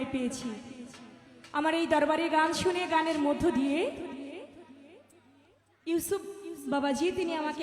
ন্যায় পেয়েছি। আমার এই দরবারে গান শুনে গানের মধ্য দিয়ে ইউসুফ বাবাজি তিনি আমাকে